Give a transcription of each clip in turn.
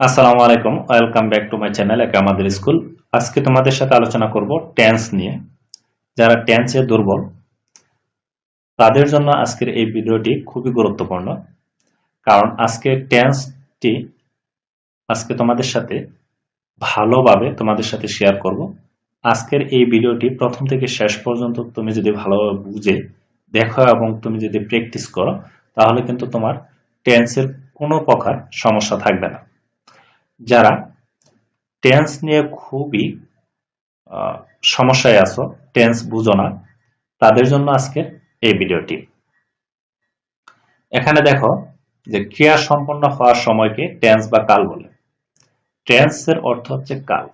আসসালামু আলাইকুম, welcome back to my channel একা আমাদের স্কুল। আজকে তোমাদের সাথে আলোচনা করব টেন্স নিয়ে। যারা টেন্সে দুর্বল, তাদের জন্য আজকের এই ভিডিওটি খুবই গুরুত্বপূর্ণ। কারণ আজকে টেন্সটি আজকে তোমাদের সাথে ভালোভাবে তোমাদের সাথে শেয়ার করব। আজকের এই ভিডিওটি প্রথম থেকে শেষ পর্যন্ত তুমি যদি ভালোভাবে বুঝে দেখো এবং তুমি যদি প্র্যাকটিস করো, তাহলে কিন্তু তোমার টেন্সের কোনো প্রকার সমস্যা থাকবে না। যারা টেন্স নিয়ে খুবই সমস্যায় আছো টেন্স বুঝো না, তাদের জন্য আজকে এই ভিডিওটি। এখানে দেখো যে ক্রিয়া সম্পন্ন হওয়ার সময়কে টেন্স বা কাল বলে। টেন্সের অর্থ হচ্ছে কাল।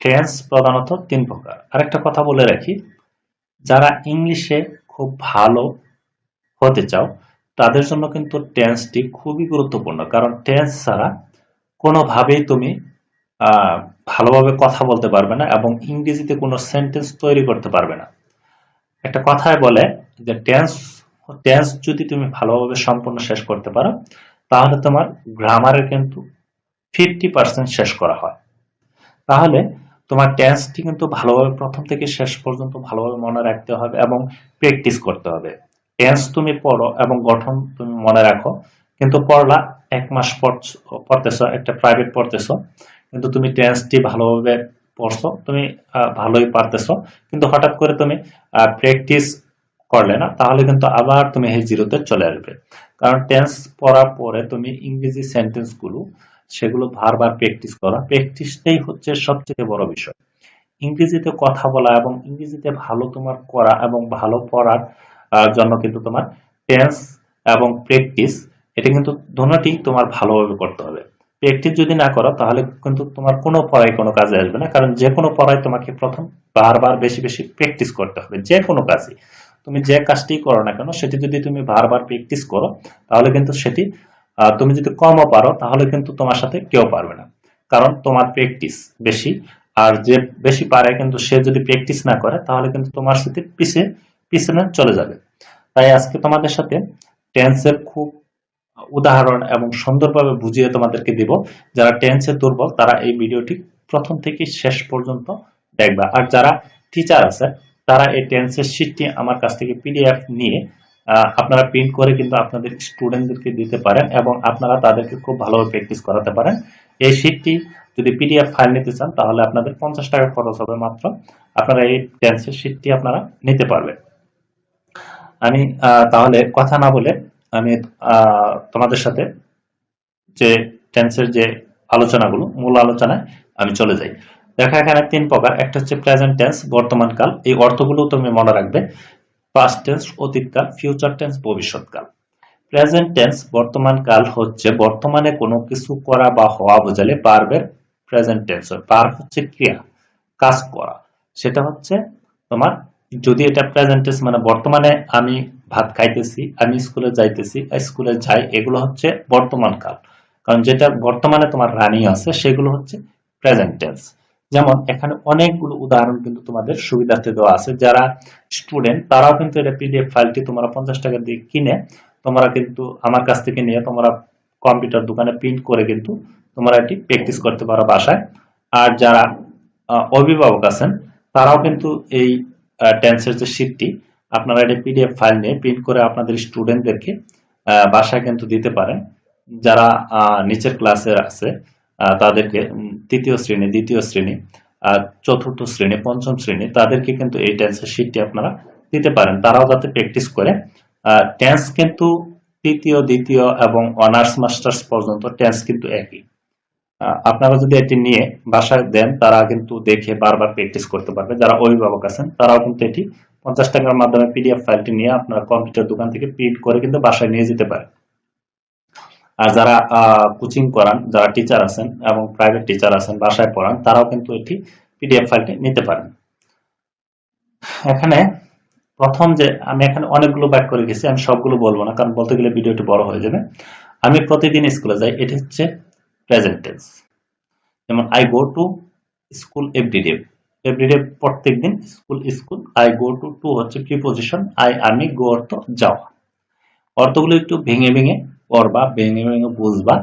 টেন্স প্রধানত তিন প্রকার। আরেকটা কথা বলে রাখি, যারা ইংলিশে খুব ভালো হতে চাও, তাদের জন্য কিন্তু টেন্সটি খুবই গুরুত্বপূর্ণ, কারণ টেন্স ছাড়া কোনোভাবেই তুমি ভালোভাবে কথা বলতে পারবে না এবং ইংরেজিতে কোনো সেন্টেন্স তৈরি করতে পারবে না। একটা কথায় বলে যে টেন্স টেন্স যদি তুমি ভালোভাবে সম্পূর্ণ শেষ করতে পারো, তাহলে তোমার গ্রামারের কিন্তু ফিফটি পার্সেন্ট শেষ করা হয়। তাহলে তোমার টেন্সটি কিন্তু ভালোভাবে প্রথম থেকে শেষ পর্যন্ত ভালোভাবে মনে রাখতে হবে এবং প্র্যাকটিস করতে হবে। টেন্স তুমি পড়ো এবং গঠন তুমি মনে রাখো, কিন্তু পড়লা এক মাস পড়তেছো, একটা প্রাইভেট পড়তেছো, কিন্তু তুমি টেন্সটি ভালোভাবে পড়ছো, তুমি ভালোই পারতেছো, কিন্তু হঠাৎ করে তুমি প্র্যাকটিস করলে না, তাহলে কিন্তু আবার তুমি এই জিরোতে চলে আসবে। কারণ টেন্স পড়ার পরে তুমি ইংরেজি সেন্টেন্সগুলো সেগুলো বারবার প্র্যাকটিস করা। প্র্যাকটিসটাই হচ্ছে সবচেয়ে বড় বিষয়। ইংরেজিতে কথা বলা এবং ইংরেজিতে ভালো তোমার করা এবং ভালো পড়ার জন্য কিন্তু তোমার টেন্স এবং প্র্যাকটিস এটা কিন্তু দুটোটি তোমার ভালোভাবে করতে হবে। প্র্যাকটিস যদি না করো, তাহলে কিন্তু তোমার কোনো পড়াই কোনো কাজে আসবে না। কারণ যে কোনো পড়াই তোমাকে প্রথম বারবার বেশি বেশি প্র্যাকটিস করতে হবে, যে কোনো কাজই। তুমি যে কাজটি করো না কেন, সেটি যদি তুমি বারবার প্র্যাকটিস করো, তাহলে কিন্তু সেটি তুমি যদি কমও পারো, তাহলে কিন্তু তোমার সাথে কেউ পারবে না। কারণ তোমার প্র্যাকটিস বেশি, আর যে বেশি পারে কিন্তু সে যদি প্র্যাকটিস না করে, তাহলে কিন্তু তোমার সাথে পিছে পিছনে চলে যাবে। তাই আজকে তোমাদের সাথে টেন্সের খুব উদাহরণ এবং সুন্দরভাবে বুঝিয়ে তোমাদেরকে দিব। যারা টেন্সে দুর্বল, তারা এই ভিডিওটি প্রথম থেকে শেষ পর্যন্ত দেখবা। আর যারা টিচার আছে, তারা এই টেন্সের শিটটি আমার কাছ থেকে পিডিএফ নিয়ে আপনারা প্রিন্ট করে কিন্তু আপনাদের স্টুডেন্টদেরকে দিতে পারেন এবং আপনারা তাদেরকে খুব ভালোভাবে প্র্যাকটিস করাতে পারেন। এই শিটটি যদি পিডিএফ ফাইল নিতে চান, তাহলে আপনাদের পঞ্চাশ টাকা খরচ হবে মাত্র। আপনারা এই টেন্সের শিটটি আপনারা নিতে পারবেন। আমি তাহলে কথা না বলে আমি তোমাদের সাথে যে টেন্সের যে আলোচনাগুলো, মূল আলোচনায় আমি চলে যাই। দেখো, এখানে তিন প্রকার। একটা হচ্ছে প্রেজেন্ট টেন্স বর্তমান কাল। এই অর্থগুলো তুমি মনে রাখবে। পাস্ট টেন্স অতীতকাল ফিউচার টেন্স ভবিষ্যৎকাল প্রেজেন্ট টেন্স বর্তমান কাল হচ্ছে বর্তমানে কোনো কিছু করা বা হওয়া বোঝালে পারবের প্রেজেন্ট টেন্স পার হচ্ছে ক্রিয়া, কাজ করা। সেটা হচ্ছে তোমার যদি এটা প্রেজেন্ট টেন্স মানে বর্তমানে আমি ভাত খাইতেছি, আমি স্কুলে যাইতেছি স্কুলে যাই, এগুলো হচ্ছে বর্তমান কাল। কারণ যেটা বর্তমানে তোমার রানিং আছে, সেগুলো হচ্ছে প্রেজেন্ট টেন্স যেমন, এখানে অনেকগুলো উদাহরণ কিন্তু তোমাদের সুবিধার্থে দেওয়া আছে। যারা স্টুডেন্ট তারাও কিন্তু এটা পিডিএফ ফাইলটি তোমরা পঞ্চাশ টাকা দিয়ে কিনে, তোমরা কিন্তু আমার কাছ থেকে নিয়ে তোমরা কম্পিউটার দোকানে প্রিন্ট করে কিন্তু তোমরা এটি প্র্যাকটিস করতে পারো বাসায়। আর যারা অভিভাবক আছেন, তারাও কিন্তু এই টেন্সের যে শীটটি আপনারা এটা পিডিএফ ফাইল নিয়ে প্রিন্ট করে আপনাদের স্টুডেন্টদেরকে বাসায় কিন্তু দিতে পারেন। যারা নিচের ক্লাসের আছে তাদেরকে তৃতীয় শ্রেণি, দ্বিতীয় শ্রেণি চতুর্থ শ্রেণি, পঞ্চম শ্রেণি, তাদেরকে কিন্তু এই টেন্সের শীটটি আপনারা দিতে পারেন। তারাও যাতে প্র্যাকটিস করে। টেন্স কিন্তু তৃতীয়, দ্বিতীয় এবং অনার্স মাস্টার্স পর্যন্ত টেন্স কিন্তু একই। আপনারা যদি এটি নিয়ে বাসায় দেন, তারা কিন্তু দেখে বারবার প্র্যাকটিস করতে পারবে। যারা অভিভাবক আছেন, তারাও কিন্তু এটি পঞ্চাশ টাকার মাধ্যমে পিডিএফ ফাইলটি নিয়ে আপনার কম্পিউটার দোকান থেকে প্রিন্ট করে কিন্তু বাসায় নিয়ে যেতে পারে আর যারা কোচিং করান, যারা টিচার আছেন এবং প্রাইভেট টিচার আছেন, বাসায় পড়ান, তারাও কিন্তু এটি পিডিএফ ফাইলটি নিতে পারেন। এখানে প্রথম যে, আমি এখানে অনেকগুলো ব্যাক করে গেছি, আমি সবগুলো বলব না, কারণ বলতে গেলে ভিডিওটি বড় হয়ে যাবে। আমি প্রতিদিন স্কুলে যাই, এটি হচ্ছে প্রেজেন্ট টেন্স যেমন I go to school everyday everyday প্রত্যেক দিন school school I go to to হচ্ছে প্রিপোজিশন আই আমি গো অর্থ যাওয়া। অর্থগুলো একটু ভেঙে ভেঙে পড়বা, ভেঙে ভেঙে বুঝবা,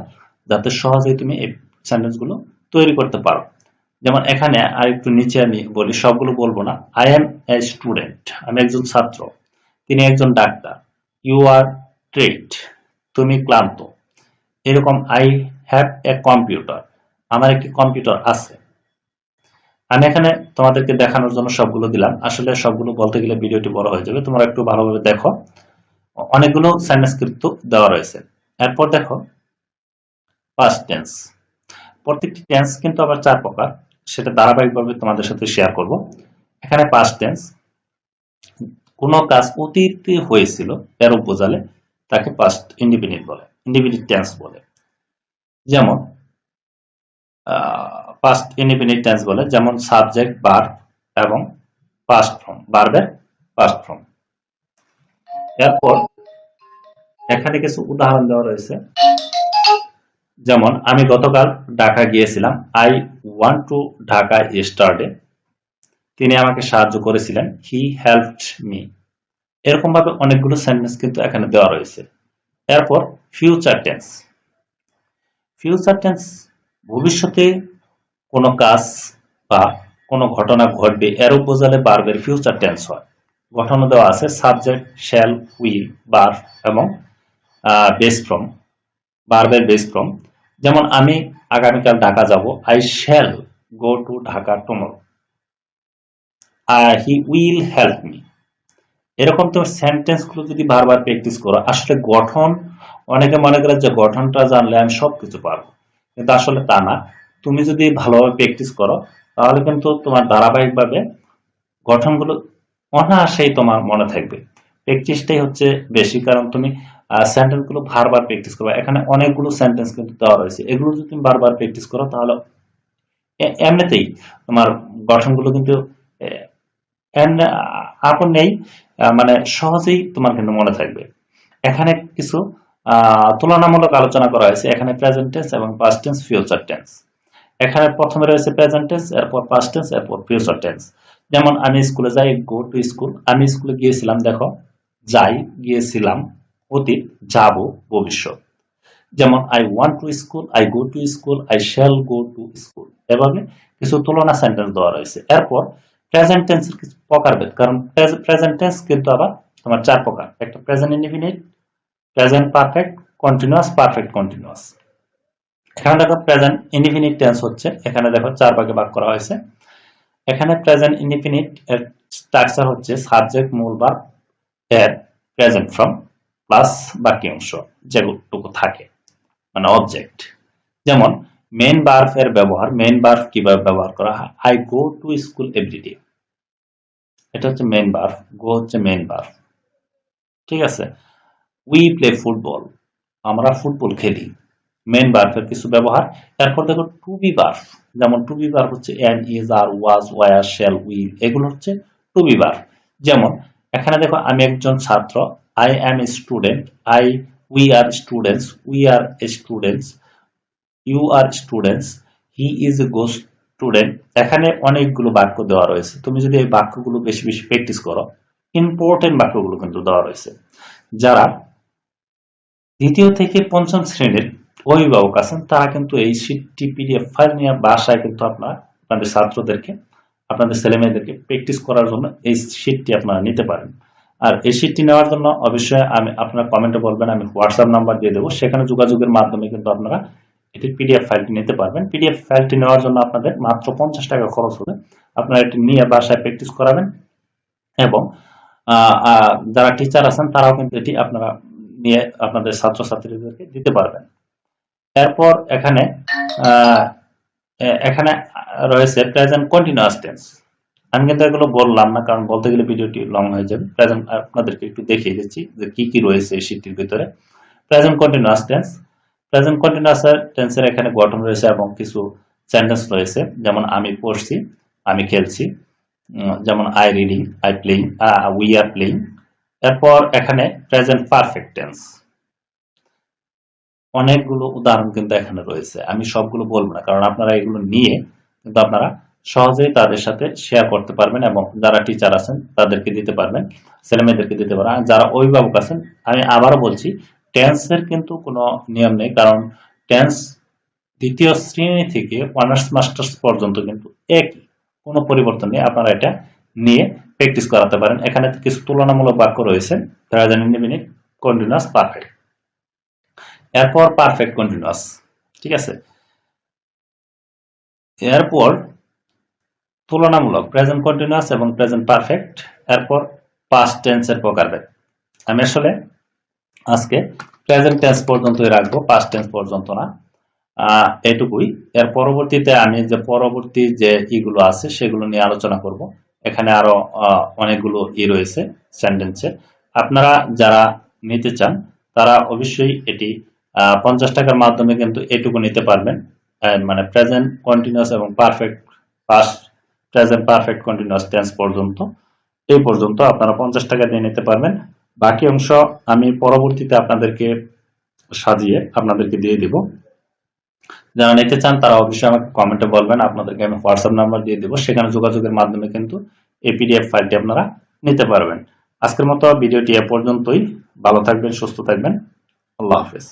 যাতে সহজেই তুমি এই সেন্টেন্সগুলো তৈরি করতে পারো। যেমন এখানে আর একটু নিচে আমি বলি, সবগুলো বলব না। আই এম এ স্টুডেন্ট আমি একজন ছাত্র, তিনি একজন ডাক্তার। ইউ আর ট্রেড তুমি ক্লান্ত। এরকম আই হ্যাভ এ কম্পিউটার আমার একটি কম্পিউটার আছে। আমি এখানে তোমাদেরকে দেখানোর জন্য সবগুলো দিলাম। আসলে সবগুলো বলতে গেলে ভিডিওটি বড় হয়ে যাবে। তোমরা একটু ভালোভাবে দেখো। অনেকগুলো সেন্টেন্স কিন্তু দেওয়া রয়েছে। এরপর দেখো পাস্ট টেন্স প্রত্যেকটি টেন্স কিন্তু আবার চার প্রকার। সেটা ধারাবাহিকভাবে তোমাদের সাথে শেয়ার করব। এখানে পাস্ট টেন্স কোনো কাজ অতীতে হয়েছিল, এর বোঝালে তাকে পাস্ট ইন্ডিপেন্ডেন্ট বলে ইন্ডিপেন্ডেন্ট টেন্স বলে। যেমন পাস্ট ইন্ডিপেন্ডেন্ট টেন্স বলে, যেমন সাবজেক্ট ভার্ব এবং পাস্ট ফর্ম ভার্বের পাস্ট ফর্ম এরপর এখানে কিছু উদাহরণ দেওয়া রয়েছে। যেমন, আমি গতকাল ঢাকা গিয়েছিলাম। I want to Dhaka yesterday তিনি আমাকে সাহায্য করেছিলেন। হি হেল্পড মি এরকম ভাবে অনেকগুলো সেন্টেন্স কিন্তু এখানে দেওয়া রয়েছে। এরপর ফিউচার টেন্স ফিউচার টেন্স ভবিষ্যতে কোনো কাজ বা কোনো ঘটনা ঘটবে, এর বোঝালে বার্বের ফিউচার টেন্স হয়। ঘটনা দেওয়া আছে সাবজেক্ট শ্যাল উইল বার এবং বেস ফ্রম বার্বের বেস ফ্রম যেমন আমি আগামীকাল ঢাকা যাব I shall go to Dhaka tomorrow he will help me এরকম তো সেন্টেন্সগুলো যদি বারবার প্র্যাকটিস করো, আসলে গঠন, অনেকে মনে করে যে গঠনটা জানলে আমি সবকিছু পারব। কিন্তু আসলে তা না। তুমি যদি ভালোভাবে প্র্যাকটিস করো, তাহলে কিন্তু তোমার ধারাবাহিকভাবে গঠনগুলো অনায়াসেই তোমার মনে থাকবে। প্র্যাকটিসটাই হচ্ছে বেশি, কারণ তুমি সেন্টেন্সগুলো বারবার প্র্যাকটিস করবে। এখানে অনেকগুলো সেন্টেন্স কিন্তু দেওয়া রয়েছে। এগুলো যদি তুমি বারবার প্র্যাকটিস করো, তাহলে এমনিতেই তোমার গঠনগুলো কিন্তু আপন নেই মানে সহজেই তোমার কিন্তু মনে থাকবে। এখানে কিছু তুলনামূলক আলোচনা করা হয়েছে। এখানে প্রেজেন্ট টেন্স এবং পাস্ট টেন্স ফিউচার টেন্স এখানে প্রথমে রয়েছে প্রেজেন্ট টেন্স এরপর পাস্ট টেন্স এরপর ফিউচার টেন্স যেমন, আমি স্কুলে যাই গো টু স্কুল আমি স্কুলে গিয়েছিলাম, দেখো, যাই, গিয়েছিলাম, অতীত, যাব, ভবিষ্যৎ। যেমন I want to school I go to school I shall go to school এভাবে কিছু তুলনা সেন্টেন্স দেওয়া রয়েছে। এরপর প্রেজেন্ট টেন্সের কিছু প্রকার প্রকারভেদ কারণ প্রেজেন্ট টেন্স কিন্তু আবার তোমার চার প্রকার। একটা present indefinite present perfect continuous perfect continuous এখানে দেখো প্রেজেন্ট ইনডিফিনিট টেন্স হচ্ছে। এখানে দেখো চার ভাগে ভাগ করা হয়েছে। এখানে প্রেজেন্ট ইনডিফিনিট এর স্ট্রাকচার হচ্ছে সাবজেক্ট মূল ভার্ব এর প্রেজেন্ট ফ্রম প্লাস বাকি অংশ যেটুকু থাকে মানে অবজেক্ট যেমন মেন বার্ফ এর ব্যবহার মেন বার্ফ কীভাবে ব্যবহার করা হয়? I go to school everyday এটা হচ্ছে মেন বার্ফ গো হচ্ছে মেন বার্ফ ঠিক আছে? উই প্লে ফুটবল আমরা ফুটবল খেলি। মেন বার্ফের কিছু ব্যবহার। এরপর দেখো টু বি বার্ফ যেমন টু বি বার্ফ হচ্ছে am is are was were shall will এগুলো হচ্ছে টু বি বার্ফ যেমন, এখানে দেখো আমি একজন ছাত্র I am a student I we are students we are students you are students he is a go student এখানে অনেকগুলো বাক্য দেওয়া রয়েছে। তুমি যদি এই বাক্যগুলো বেশি বেশি প্র্যাকটিস করো ইম্পর্টেন্ট বাক্যগুলো কিন্তু দেওয়া রয়েছে। যারা দ্বিতীয় থেকে পঞ্চম শ্রেণির অভিভাবক আছেন, তারা কিন্তু এই শীটটি পিডিএফ ফাইল নিয়ে বাসায় কিন্তু আপনার, আপনাদের ছাত্রদেরকে, আপনাদের ছেলে মেয়েদেরকে প্র্যাকটিস করার জন্য এই শীটটি আপনারা নিতে পারেন। আর এই শীটটি নেওয়ার জন্য অবশ্যই আমি, আপনারা কমেন্টে বলবেন, আমি হোয়াটসঅ্যাপ নাম্বার দিয়ে দেবো, সেখানে যোগাযোগের মাধ্যমে কিন্তু আপনারা এটির পিডিএফ ফাইলটি নিতে পারবেন। পিডিএফ ফাইলটি নেওয়ার জন্য আপনাদের মাত্র পঞ্চাশ টাকা খরচ হবে। আপনারা এটি নিয়ে বাসায় প্র্যাকটিস করাবেন এবং যারা টিচার আছেন, তারাও কিন্তু এটি আপনারা নিয়ে আপনাদের ছাত্রছাত্রীদেরকে দিতে পারবেন। এরপর এখানে এখানে রয়েছে প্রেজেন্ট কন্টিনিউয়াস টেন্স আমি কিন্তু এগুলো বললাম না, কারণ বলতে গেলে ভিডিওটি লং হয়ে যাবে। প্রেজেন্ট আপনাদেরকে একটু দেখিয়ে দিচ্ছি যে কি কি রয়েছে এই শীটটির ভিতরে। Present continuous tense present continuous টেন্সের এখানে গঠন রয়েছে এবং কিছু সেন্টেন্স রয়েছে। যেমন, আমি পড়ছি, আমি খেলছি যেমন I reading I playing we are playing এরপর এখানে প্রেজেন্ট পারফেক্ট টেন্স অনেকগুলো উদাহরণ কিন্তু এখানে রয়েছে। আমি সবগুলো বলব না, কারণ আপনারা এগুলো নিয়ে কিন্তু আপনারা সহজেই তাদের সাথে শেয়ার করতে পারবেন এবং যারা টিচার আছেন তাদেরকে দিতে পারবেন, ছেলে মেয়েদেরকে দিতে পারবেন। যারা অভিভাবক আছেন, আমি আবারও বলছি টেন্সের কিন্তু কোনো নিয়ম নেই, কারণ টেন্স দ্বিতীয় শ্রেণি থেকে অনার্স মাস্টার্স পর্যন্ত কিন্তু একই, কোনো পরিবর্তন নেই। আপনারা এটা নিয়ে প্র্যাকটিস করাতে পারেন। এখানে কিছু তুলনামূলক বাক্য রয়েছে। প্রেজেন্ট ইনডিফিনিট কন্টিনিউয়াস পারফেক্ট এরপর পারফেক্ট কন্টিনিউয়াস ঠিক আছে? এরপর তুলনামূলক প্রেজেন্ট কন্টিনিউয়াস এবং প্রেজেন্ট পারফেক্ট এরপর পাস্ট টেন্সের প্রকারভেদ আমি আসলে আজকে প্রেজেন্ট টেন্স পর্যন্তই রাখব পাস্ট টেন্স পর্যন্ত না। এটুকুই। এর পরবর্তীতে আমি যে পরবর্তী যে ইগুলো আছে, সেগুলো নিয়ে আলোচনা করব। এখানে আরও অনেকগুলো ই রয়েছে সেন্টেন্সে আপনারা যারা নিতে চান, তারা অবশ্যই এটি পঞ্চাশ টাকার মাধ্যমে কিন্তু এটুকু নিতে পারবেন। মানে প্রেজেন্ট কন্টিনিউয়াস এবং perfect past present perfect continuous tense পর্যন্ত। এই পর্যন্ত আপনারা পঞ্চাশ টাকা দিয়ে নিতে পারবেন। বাকি অংশ আমি পরবর্তীতে আপনাদেরকে সাজিয়ে আপনাদেরকে দিয়ে দিব। যারা নিতে চান তারা অবশ্যই আমাকে কমেন্টে বলবেন। আপনাদেরকে আমি হোয়াটসঅ্যাপ নাম্বার দিয়ে দেবো। সেখানে যোগাযোগের মাধ্যমে কিন্তু এই পিডিএফ ফাইলটি আপনারা নিতে পারবেন। আজকের মতো ভিডিওটি এ পর্যন্তই। ভালো থাকবেন, সুস্থ থাকবেন। আল্লাহ হাফেজ।